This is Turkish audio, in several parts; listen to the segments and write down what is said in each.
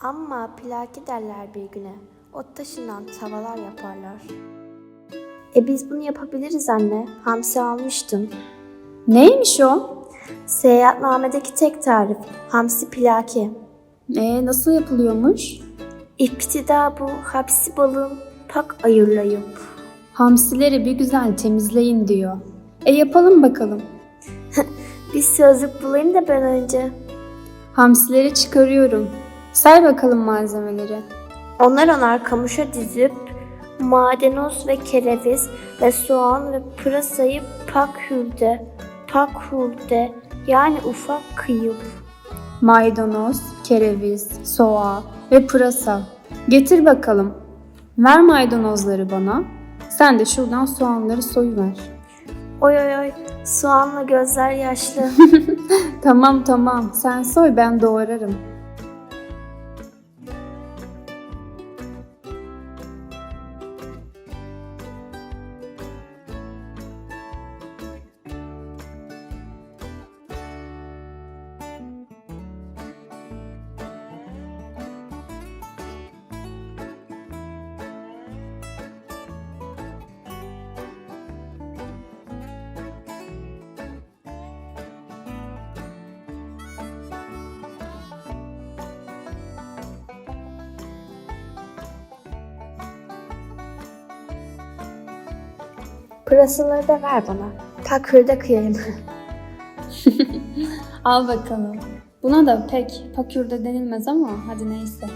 Ama plaki derler bir güne. O taşından tavalar yaparlar. E biz bunu yapabiliriz anne. Hamsi almıştım. Neymiş o? Seyahatnamedeki tek tarif. Hamsi plaki. Ee, nasıl yapılıyormuş? İptida bu hapsi balığın pak ayırlayıp. Hamsileri bir güzel temizleyin diyor. E yapalım bakalım. Bir sözlük bulayım da ben önce. Hamsileri çıkarıyorum. Say bakalım malzemeleri. Onlar onar kamışa dizip maydanoz ve kereviz ve soğan ve pırasayı pak hülde, pak hülde yani ufak kıyıp. Maydanoz, kereviz, soğa ve pırasa. Getir bakalım. Ver maydanozları bana. Sen de şuradan soğanları soyuver. Oy oy oy soğanla gözler yaşlı. Tamam tamam sen soy ben doğrarım. Pırasaları da ver bana. Tak kıyayım. Al bakalım. Buna da pek pakürde denilmez ama hadi neyse.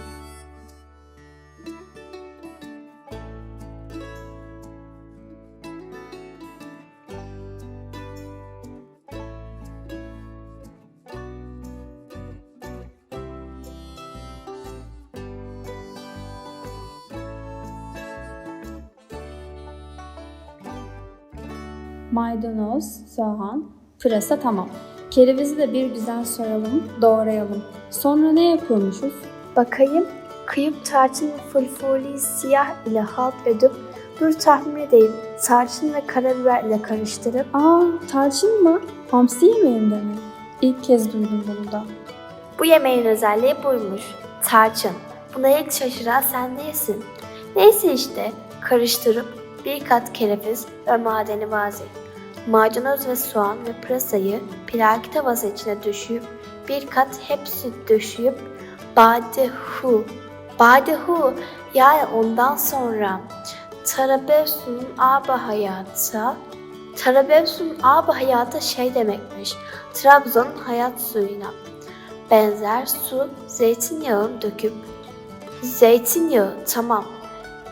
Maydanoz, soğan, pırasa tamam. Kerevizi de bir güzel soyalım, doğrayalım. Sonra ne yapıyormuşuz? Bakayım. Kıyıp tarçın ve fılfuli siyah ile halt edip dur tahmin edeyim. Tarçın ve karabiber ile karıştırıp Aa, tarçın mı? Hamsi yemeğinde mi? İlk kez duydum bunu da. Bu yemeğin özelliği buymuş. Tarçın. Buna ilk şaşıran sen değilsin. Neyse işte karıştırıp bir kat kereviz ve madeni vazi. Maydanoz ve soğan ve pırasayı plaki tavası içine düşüp bir kat hepsi döşüyüp badehu. Badehu yani ondan sonra Tarabevsu'nun aba hayata Tarabevsu'nun aba hayata şey demekmiş. Trabzon'un hayat suyuna benzer su zeytinyağını döküp zeytinyağı tamam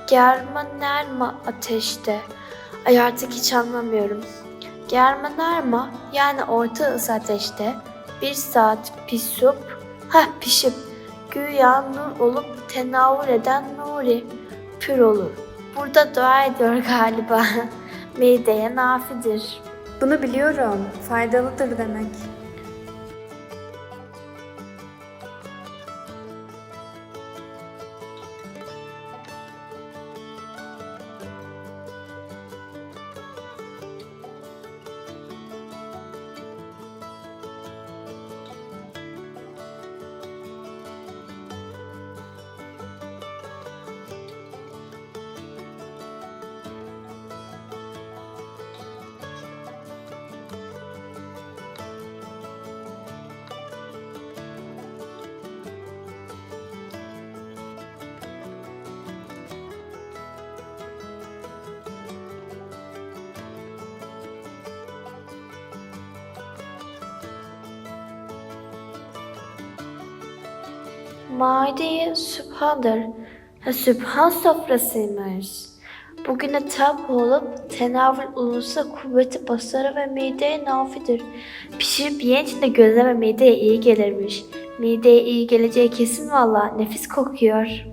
germanerma ateşte ay artık hiç anlamıyorum germanerma yani orta ısı ateşte bir saat pişip ha pişip güya nur olup tenavül eden nuri pür olur burada dua ediyor galiba mideye nafidir Bunu biliyorum. Faydalıdır demek. Maide Sübhan'dır. Ha Sübhan sofrasıymış. Bugüne tap olup tenavül ulusa kuvveti basarı ve mideye nafidir. Pişirip yiyen için de göze ve mideye iyi gelirmiş. Mideye iyi geleceği kesin valla nefis kokuyor.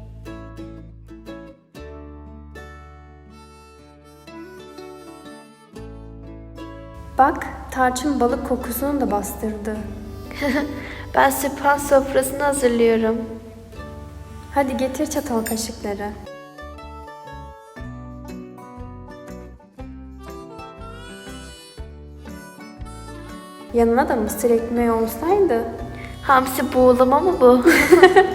Bak, tarçın balık kokusunu da bastırdı. Ben Sübhan sofrasını hazırlıyorum. Hadi getir çatal kaşıkları. Yanına da mısır ekmeği olsaydı Hamsi buğulama mı bu?